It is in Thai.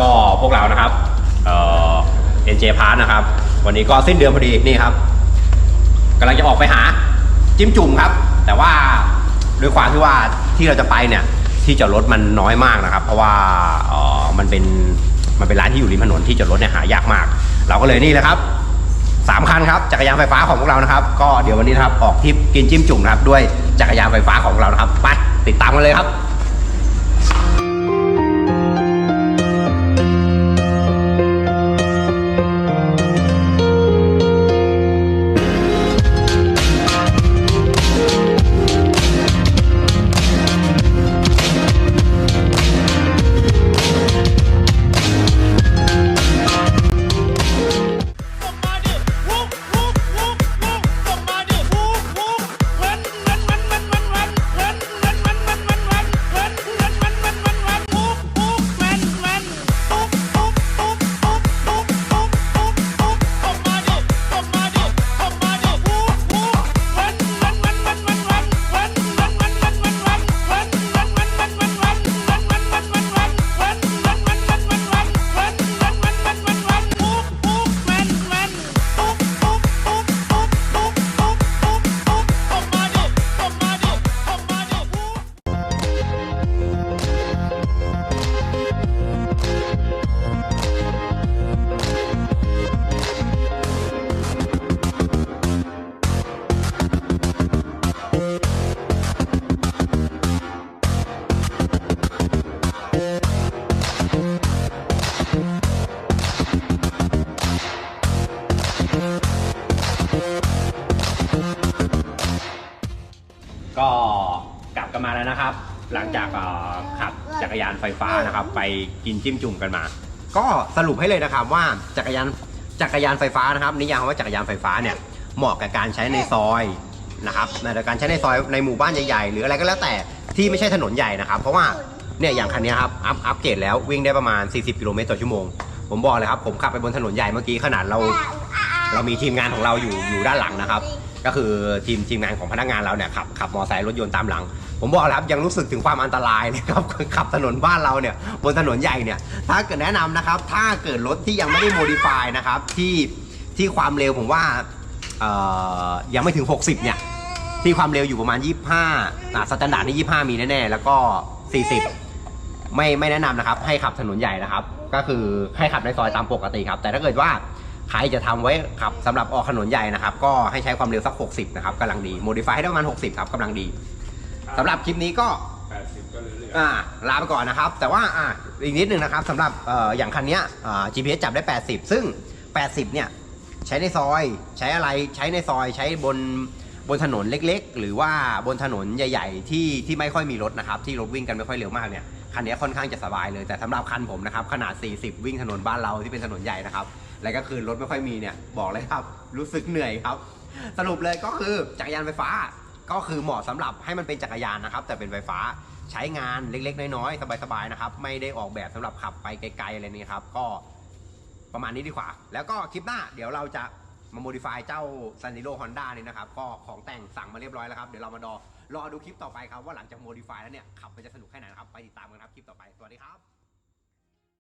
ก็พวกเรานะครับเอ็นเจพาร์ทนะครับ วันนี้ก็สิ้นเดือนพอดีนี่ครับกำลังจะออกไปหาจิ้มจุ่มครับ แต่ว่าด้วยความที่ว่าที่เราจะไปเนี่ยที่จอดรถมันน้อยมากนะครับ เพราะว่าออมันเป็นมันเป็นร้านที่อยู่ริมถนนที่จอดรถเนี่ยหายากมาก เราก็เลยนี่แหละครับสามคันครับจักรยานไฟฟ้าของพวกเรานะครับ ก็เดี๋ยววันนี้ครับออกทริปกินจิ้มจุ่มนะครับด้วยจักรยานไฟฟ้าของเรานะครับไปติดตามกันเลยครับ มาแล้วนะครับ หลังจากเอ่อขับจักรยานไฟฟ้านะครับ ไปกินจิ้มจุ่มกันมา ก็สรุปให้เลยนะครับว่าจักรยานจักรยานไฟฟ้านะครับ นิยามคำว่าจักรยานไฟฟ้าเนี่ยเหมาะกับการใช้ในซอยนะครับในการใช้ในซอยในหมู่บ้านใหญ่ๆหรืออะไรก็แล้วแต่ที่ไม่ใช่ถนนใหญ่นะครับ เพราะว่าเนี่ยอย่างคันนี้ครับอัพอัพเกรดแล้ววิ่งได้ประมาณ 40 กิโลเมตรต่อชั่วโมง ผมบอกเลยครับ ผมขับไปบนถนนใหญ่เมื่อกี้ขนาดเรา เรามีทีมงานของเราอยู่อยู่ด้านหลังนะครับ ก็คือทีมทีมงานของพนักงานเราเนี่ยขับขับมอไซค์รถยนต์ตามหลัง ผมบอกแล้วครับยังรู้สึกถึงความอันตรายเลยครับขับถนนบ้านเราเนี่ยบนถนนใหญ่เนี่ยถ้าเกิดแนะนำนะครับถ้าเกิดรถที่ยังไม่ได้โมดิฟายนะครับที่ที่ความเร็วผมว่าเอ่อยังไม่ถึง 60 เนี่ย ที่ความเร็วอยู่ประมาณ 25อ่าสแตนดาร์ดนี่25 มีแน่ๆ แล้วก็ 40 ไม่ไม่แนะนำนะครับ ให้ขับถนนใหญ่นะครับ ก็คือให้ขับในซอยตามปกติครับ แต่ถ้าเกิดว่า ใครจะทำไว้ขับสำหรับออกถนนใหญ่นะครับ ก็ให้ใช้ความเร็วสัก 60 นะครับกำลังดีโมดิฟายให้ได้ประมาณ 60 ครับกำลังดีสำหรับคลิปนี้ก็80ก็เรื่อยอ่าลาไปก่อนนะครับ แต่ว่าอ่าอีกนิดนึงนะครับสำหรับเอ่ออย่างคันเนี้ยอ่า GPS จับได้ 80 ซึ่ง 80 เนี่ย ใช้ในซอยใช้อะไรใช้ในซอยใช้บนบนถนนเล็ก ๆ หรือว่าบนถนนใหญ่ ๆ ที่ที่ไม่ค่อยมีรถนะครับที่รถวิ่งกันไม่ค่อยเร็วมากเนี่ยคันนี้ค่อนข้างจะสบายเลยแต่สำหรับคันผมนะครับขนาด 40 วิ่งถนนบ้านเราที่เป็นถนนใหญ่นะครับ แล้วก็คือรถไม่ค่อยมีเนี่ยบอกเลยครับ รู้สึกเหนื่อยครับ สรุปเลยก็คือจักรยานไฟฟ้า ก็คือเหมาะสำหรับให้มันเป็นจักรยานนะครับ แต่เป็นไฟฟ้าใช้งานเล็กๆ น้อยๆ สบายๆนะครับ ไม่ได้ออกแบบสำหรับขับไปไกลๆอะไรนี้ครับ ก็ประมาณนี้ดีกว่า แล้วก็คลิปหน้าเดี๋ยวเราจะมาโมดิฟายเจ้า s a n น i โ o Honda นี่นะครับ ก็ของแต่งสั่งมาเรียบร้อยแล้วครับ เดี๋ยวเรามาดอรอดูคลิปต่อไปครับ ว่าหลังจากโมดิฟายแล้วเนี่ย ขับมันจะสนุกแค่ไหนนะครับ ไปติดตามกันครับคลิปต่อไป สวัสดีครับ